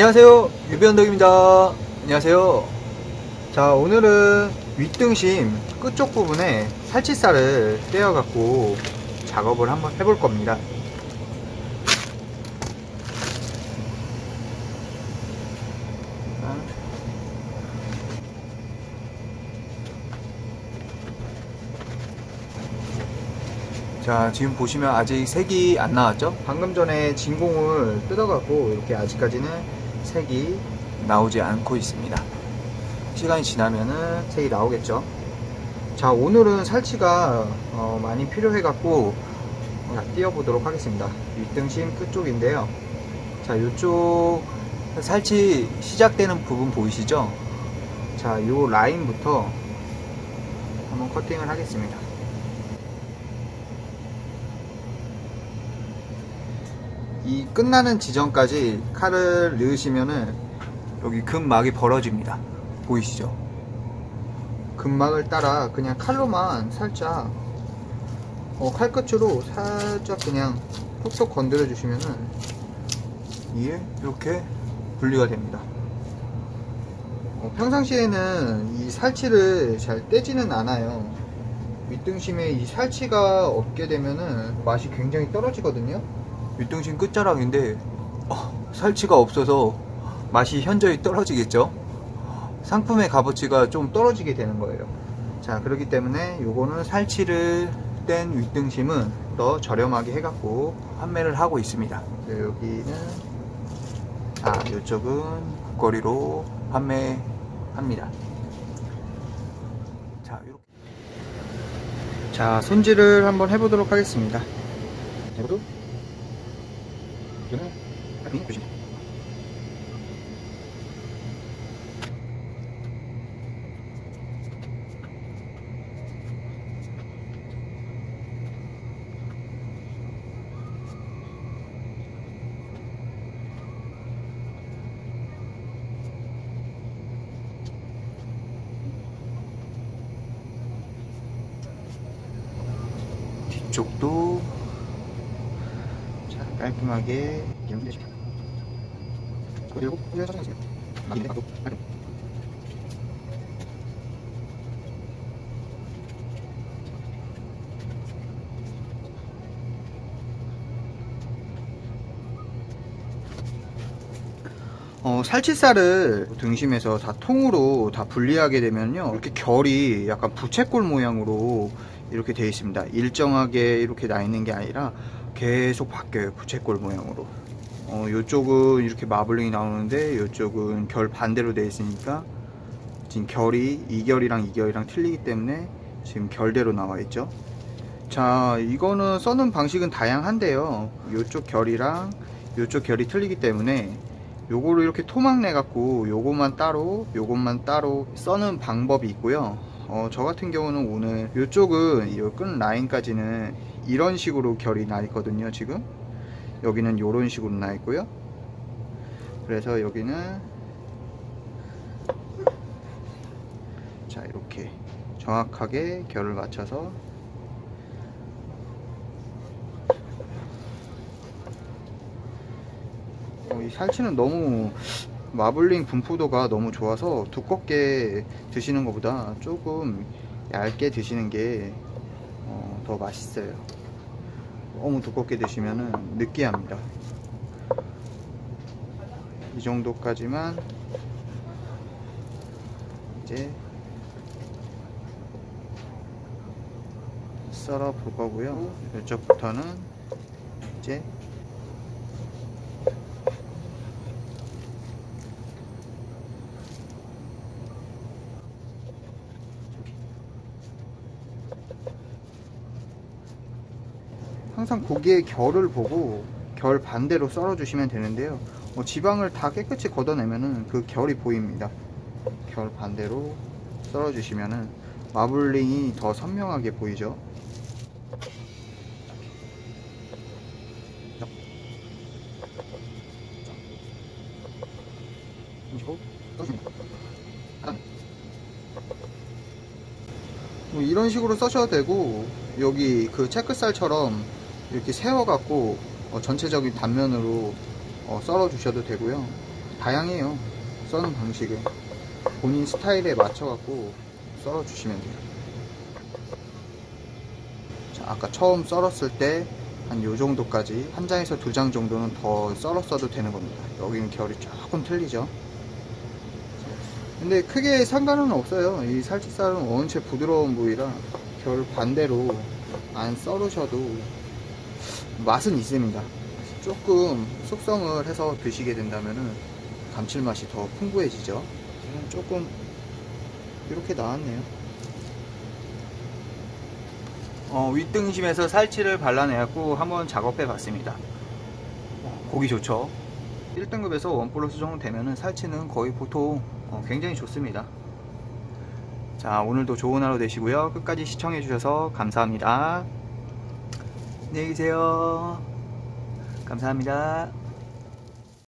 안녕하세요. 유비언덕입니다. 안녕하세요. 자 오늘은 윗등심 끝쪽 부분에 살치살을 떼어 갖고 작업을 한번 해볼 겁니다. 자 지금 보시면 아직 색이 안 나왔죠? 방금 전에 진공을 뜯어 갖고 이렇게 아직까지는 색이 나오지 않고 있습니다. 시간이 지나면은 색이 나오겠죠. 자 오늘은 살치가 어, 많이 필요해 갖고 띄워 보도록 하겠습니다. 윗등심 끝쪽인데요. 자 이쪽 살치 시작되는 부분 보이시죠? 자 이 라인부터 한번 커팅을 하겠습니다 이 끝나는 지점까지 칼을 넣으시면은 여기 금막이 벌어집니다. 보이시죠? 금막을 따라 그냥 칼로만 살짝 어, 칼끝으로 살짝 그냥 톡톡 건드려 주시면은 이게 이렇게 분리가 됩니다. 어, 평상시에는 이 살치를 잘 떼지는 않아요. 윗등심에 이 살치가 없게 되면은 맛이 굉장히 떨어지거든요. 윗등심 끝자락인데 어, 살치가 없어서 맛이 현저히 떨어지겠죠? 상품의 값어치가 좀 떨어지게 되는 거예요. 자 그렇기 때문에 요거는 살치를 뗀 윗등심은 더 저렴하게 해갖고 판매를 하고 있습니다. 네, 여기는 아 이쪽은 국거리로 판매합니다. 자 이렇게. 자 손질을 한번 해보도록 하겠습니다 해보도 이거는 아니 조심. 뒤쪽도 자, 깔끔하게 이렇게 되시고 그리고 이제 설정하세요 막인데 각도 깔끔 어, 살치살을 등심에서 다 통으로 다 분리하게 되면요 이렇게 결이 약간 부채꼴 모양으로 이렇게 되어 있습니다. 일정하게 이렇게 나 있는 게 아니라 계속 바뀌어요 부채꼴 모양으로. 어, 이쪽은 이렇게 마블링이 나오는데 이쪽은 결 반대로 되어 있으니까 지금 결이 이 결이랑 이 결이랑 틀리기 때문에 지금 결대로 나와 있죠. 자 이거는 써는 방식은 다양한데요. 이쪽 결이랑 이쪽 결이 틀리기 때문에 요거를 이렇게 토막 내 갖고 요것만 따로 요것만 따로 써는 방법이 있고요 어, 저 같은 경우는 오늘 이쪽은 이 끈 라인까지는 이런 식으로 결이 나 있거든요 지금. 여기는 이런 식으로 나 있고요. 그래서 여기는 자 이렇게 정확하게 결을 맞춰서 어, 이 살치는 너무 마블링 분포도가 너무 좋아서 두껍게 드시는 것보다 조금 얇게 드시는 게더 맛있어요. 너무 두껍게 드시면 느끼합니다. 이 정도까지만 이제 썰어 볼 거고요. 이쪽부터는 이제 항상 고기의 결을 보고 결 반대로 썰어 주시면 되는데요 어, 지방을 다 깨끗이 걷어내면은 그 결이 보입니다 결 반대로 썰어 주시면은 마블링이 더 선명하게 보이죠. 뭐 이런 식으로 써셔도 되고 여기 그 체크살처럼 이렇게 세워 갖고 어, 전체적인 단면으로 어, 썰어 주셔도 되고요 다양해요. 써는 방식은 본인 스타일에 맞춰갖고 썰어 주시면 돼요. 자, 아까 처음 썰었을 때 한 요 정도까지 한 장에서 두 장 정도는 더 썰었어도 되는 겁니다. 여기는 결이 조금 틀리죠. 근데 크게 상관은 없어요. 이 살치살은 원체 부드러운 부위라 결 반대로 안 썰으셔도 맛은 있습니다. 조금 숙성을 해서 드시게 된다면은 감칠맛이 더 풍부해지죠. 조금 이렇게 나왔네요. 어, 윗등심에서 살치를 발라내갖고 한번 작업해 봤습니다. 어, 고기 좋죠. 1등급에서 원 플러스 정도 되면은 살치는 거의 보통 어, 굉장히 좋습니다. 자, 오늘도 좋은 하루 되시고요. 끝까지 시청해 주셔서 감사합니다. 안녕히 계세요. 감사합니다.